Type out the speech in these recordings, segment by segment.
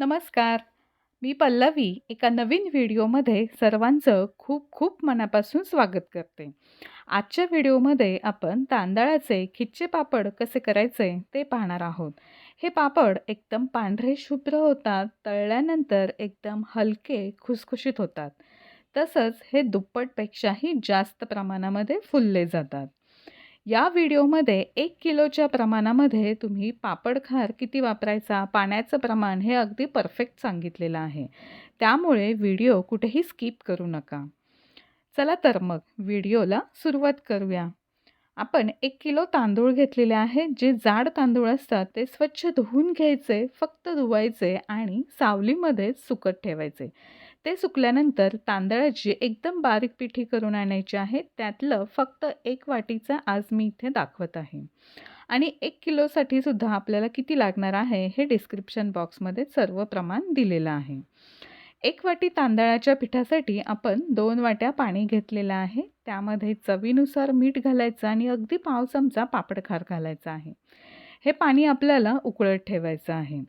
नमस्कार. मी पल्लवी एका नवीन व्हिडिओमध्ये सर्वांचं खूप खूप मनापासून स्वागत करते. आजच्या व्हिडिओमध्ये आपण तांदळाचे खिच्चे पापड कसे करायचे ते पाहणार आहोत. हे पापड एकदम पांढरे शुभ्र होतात तळल्यानंतर एकदम हलके खुसखुशीत होतात. तसंच हे दुप्पटपेक्षाही जास्त प्रमाणामध्ये फुलले जातात. या व्हिडिओमध्ये एक किलोच्या प्रमाणामध्ये तुम्ही पापडखार किती वापरायचा पाण्याचं प्रमाण हे अगदी परफेक्ट सांगितलेलं आहे. त्यामुळे व्हिडिओ कुठेही स्किप करू नका. चला तर मग व्हिडिओला सुरुवात करूया. आपण एक किलो तांदूळ घेतलेले आहे जे जाड तांदूळ असतात ते स्वच्छ धुवून घ्यायचे फक्त धुवायचे आणि सावलीमध्ये सुकत ठेवायचे. ते सुकल्यानंतर तांदळाची एकदम बारीक पिठी करून आणायची आहे. त्यातलं फक्त एक वाटीचं आज मी इथे दाखवत आहे. आणि एक किलोसाठी सुद्धा आपल्याला किती लागणार आहे हे डिस्क्रिप्शन बॉक्समध्ये सर्व प्रमाण दिलेलं आहे. एक वाटी तांदळाच्या पिठासाठी आपण दोन वाट्या पाणी घेतलेलं आहे. त्यामध्ये चवीनुसार मीठ घालायचं आणि अगदी पाव चमचा पापडखार घालायचा आहे. हे पाणी आपल्याला उकळत ठेवायचं आहे.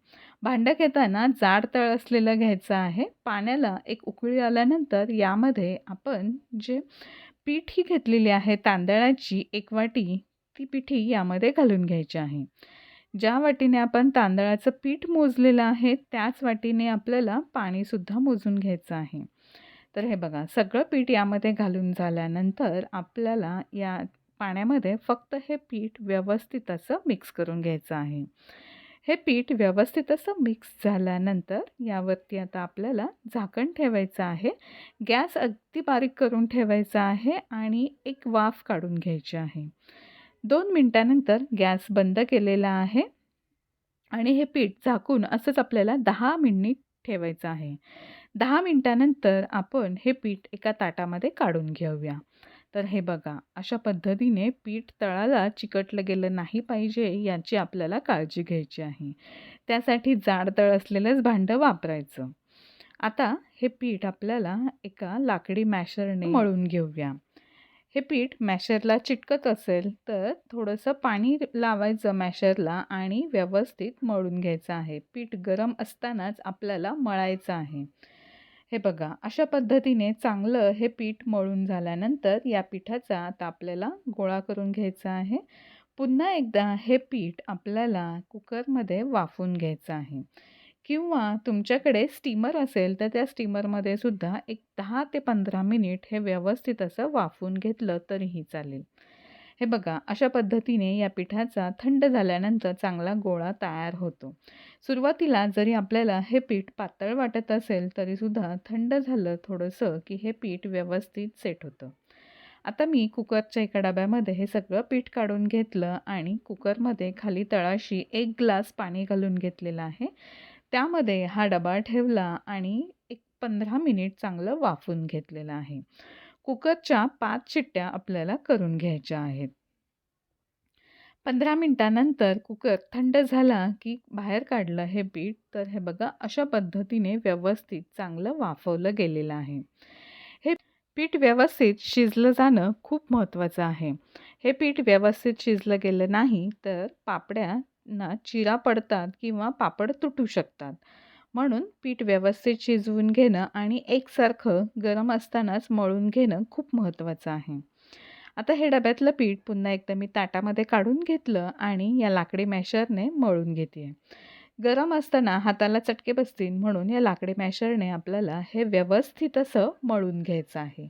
भांडं घेताना जाड तळ असलेलं घ्यायचं आहे. पाण्याला एक उकळी आल्यानंतर यामध्ये आपण जे पीठ घेतलेली आहे तांदळाची एक वाटी ती पिठी यामध्ये घालून घ्यायची आहे. ज्या वाटीने आपण तांदळाचं पीठ मोजलेलं आहे त्याच वाटीने आपल्याला पाणीसुद्धा मोजून घ्यायचं आहे. तर हे बघा सगळं पीठ यामध्ये घालून झाल्यानंतर आपल्याला या पाण्यामध्ये फक्त हे पीठ व्यवस्थित असं मिक्स करून घ्यायचं आहे. हे पीठ व्यवस्थित असं मिक्स झाल्यानंतर यावरती आता आपल्याला झाकण ठेवायचं आहे. गॅस अगदी बारीक करून ठेवायचा आहे आणि एक वाफ काढून घ्यायची आहे. दोन मिनटानंतर गॅस बंद केलेला आहे आणि हे पीठ झाकून असंच आपल्याला दहा मिनिट ठेवायचं आहे. दहा मिनटानंतर आपण हे पीठ एका ताटामध्ये काढून घेऊया. तर हे बघा अशा पद्धतीने पीठ तळाला चिकटलं गेलं नाही पाहिजे याची आपल्याला काळजी घ्यायची आहे. त्यासाठी जाड तळ असलेलंच भांडं वापरायचं. आता हे पीठ आपल्याला एका लाकडी मॅशरने मळून घेऊया. हे पीठ मॅशरला चिटकत असेल तर थोडंसं पाणी लावायचं मॅशरला आणि व्यवस्थित मळून घ्यायचं आहे. पीठ गरम असतानाच आपल्याला मळायचं आहे. हे बघा अशा पद्धतीने चांगलं हे पीठ मळून झाल्यानंतर या पिठाचा आता आपल्याला गोळा करून घ्यायचा आहे. पुन्हा एकदा हे पीठ आपल्याला कुकरमध्ये वाफून घ्यायचं आहे. किंवा तुमच्याकडे स्टीमर असेल तर त्या स्टीमरमध्ये सुद्धा एक दहा ते पंधरा मिनिट हे व्यवस्थित असं वाफून घेतलं तरीही चालेल. हे बघा अशा पद्धतीने या पिठाचा थंड झाल्यानंतर चांगला गोळा तयार होतो. सुरुवातीला जरी आपल्याला हे पीठ पातळ वाटत असेल तरीसुद्धा थंड झालं थोडंसं की हे पीठ व्यवस्थित सेट होतं. आता मी कुकरच्या एका डब्यामध्ये हे सगळं पीठ काढून घेतलं आणि कुकरमध्ये खाली तळाशी एक ग्लास पाणी घालून घेतलेलं आहे. त्यामध्ये हा डबा ठेवला आणि एक पंधरा मिनिट चांगलं वाफून घेतलेलं आहे. कुकरच्या पाच शिट्ट्या आपल्याला करून घ्यायच्या आहेत. पंधरा मिनटानंतर कुकर थंड झाला की बाहेर काढलं हे पीठ तर हे बघा अशा पद्धतीने व्यवस्थित चांगलं वाफवलं गेलेलं आहे. हे पीठ व्यवस्थित शिजलं जाणं खूप महत्त्वाचं आहे. हे पीठ व्यवस्थित शिजलं गेलं नाही तर पापड्यांना चिरा पडतात किंवा पापड तुटू शकतात. म्हणून पीठ व्यवस्थित शिजवून घेणं आणि एकसारखं गरम असतानाच मळून घेणं खूप महत्त्वाचं आहे. आता हे डब्यातलं पीठ पुन्हा एकदा मी ताटामध्ये काढून घेतलं आणि या लाकडी मॅशरने मळून घेते गरम असताना हाताला चटके बसतील म्हणून या लाकडी मॅशरने आपल्याला हे व्यवस्थित असं मळून घ्यायचं आहे.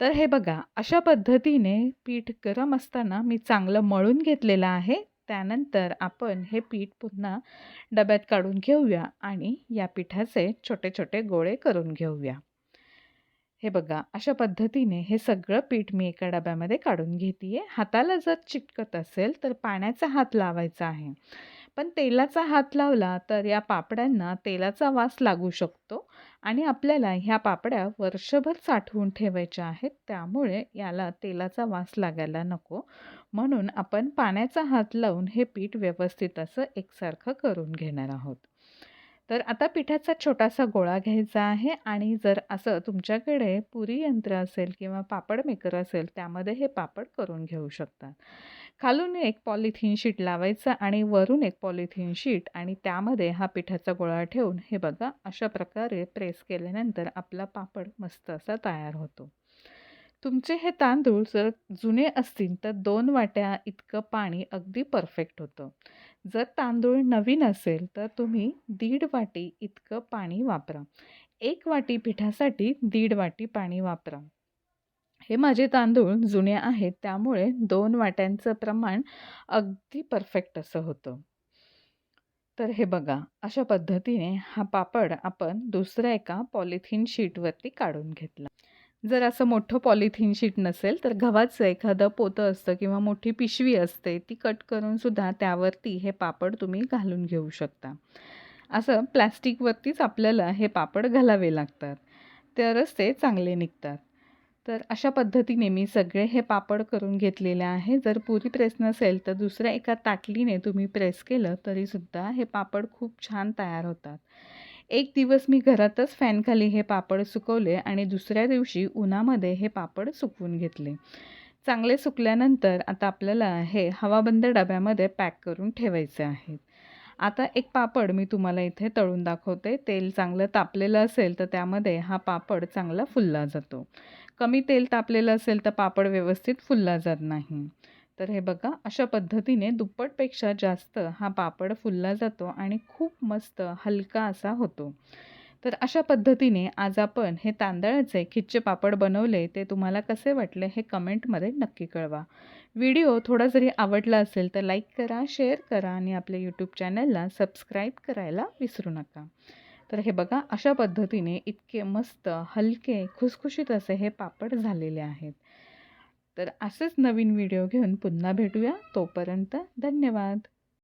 तर हे बघा अशा पद्धतीने पीठ गरम असताना मी चांगलं मळून घेतलेलं आहे. त्यानंतर आपण हे पीठ पुन्हा डब्यात काढून घेऊया आणि या पिठाचे छोटे छोटे गोळे करून घेऊया. हे बघा अशा पद्धतीने हे सगळं पीठ मी एका डब्यामध्ये काढून घेते आहे हाताला जर चिटकत असेल तर पाण्याचा हात लावायचा आहे. पण तेलाचा हात लावला तर या पापड्यांना तेलाचा वास लागू शकतो आणि आपल्याला ह्या पापड्या वर्षभर साठवून ठेवायच्या आहेत. त्यामुळे याला तेलाचा वास लागायला नको. म्हणून आपण पाण्याचा हात लावून हे पीठ व्यवस्थित असं एकसारखं करून घेणार आहोत. तर आता पिठाचा छोटासा गोळा घ्यायचा आहे आणि जर असं तुमच्याकडे पुरी यंत्र असेल किंवा पापड मेकर असेल त्यामध्ये हे पापड करून घेऊ शकतात खालून एक पॉलिथिन शीट लावायचं आणि वरून एक पॉलिथिन शीट आणि त्यामध्ये हा पिठाचा गोळा ठेवून हे बघा अशा प्रकारे प्रेस केल्यानंतर आपला पापड मस्त असा तयार होतो. तुमचे हे तांदूळ जर जुने असतील तर दोन वाट्या इतकं पाणी अगदी परफेक्ट होतं. जर तांदूळ नवीन असेल तर तुम्ही दीड वाटी इतकं पाणी वापरा. एक वाटी पिठासाठी दीड वाटी पाणी वापरा. हे माझे तांदूळ जुने आहेत त्यामुळे दोन वाट्यांचं प्रमाण अगदी परफेक्ट असं होतं. तर हे बघा अशा पद्धतीने हा पापड आपण दुसऱ्या एका पॉलिथिन शीटवरती काढून घेतला. जर असं मोठं पॉलिथिन शीट नसेल तर गव्हाचं एखादं पोतं असतं किंवा मोठी पिशवी असते ती कट करून सुद्धा त्यावरती हे पापड तुम्ही घालून घेऊ शकता. असं प्लॅस्टिकवरतीच आपल्याला हे पापड घालावे लागतात. तरच ते चांगले निघतात. तर अशा पद्धतीने मी सगळे हे पापड करून घेतलेले आहे. जर पुरी प्रेस नसेल तर दुसऱ्या एका ताटलीने तुम्ही प्रेस केलं तरीसुद्धा हे पापड खूप छान तयार होतात. एक दिवस मी घरातच फॅनखाली हे पापड सुकवले आणि दुसऱ्या दिवशी उन्हामध्ये हे पापड सुकवून घेतले. चांगले सुकल्यानंतर आता आपल्याला हे हवाबंद डब्यामध्ये पॅक करून ठेवायचे आहेत. आता एक पापड मी तुम्हाला इथे तळून दाखवते. तेल चांगलं तापलेलं असेल तर त्यामध्ये हा पापड चांगला फुलला जातो. कमी तेल तापलेलं असेल तर पापड व्यवस्थित फुलला जात नाही. तर हे बघा अशा पद्धतीने दुप्पटपेक्षा जास्त हा पापड फुलला जातो आणि खूप मस्त हलका असा होतो. तर अशा पद्धतीने आज आपण हे तांदळाचे खिच्चे पापड बनवले ते तुम्हाला कसे वाटले हे कमेंटमध्ये नक्की कळवा. व्हिडिओ थोडा जरी आवडला असेल तर लाईक करा शेअर करा आणि आपल्या यूट्यूब चॅनलला सबस्क्राईब करायला विसरू नका. तर हे बघा अशा पद्धतीने इतके मस्त हलके खुसखुशीत असे हे पापड झालेले आहेत. तर असेच नवीन व्हिडिओ घेऊन पुन्हा भेटूया. तोपर्यंत धन्यवाद.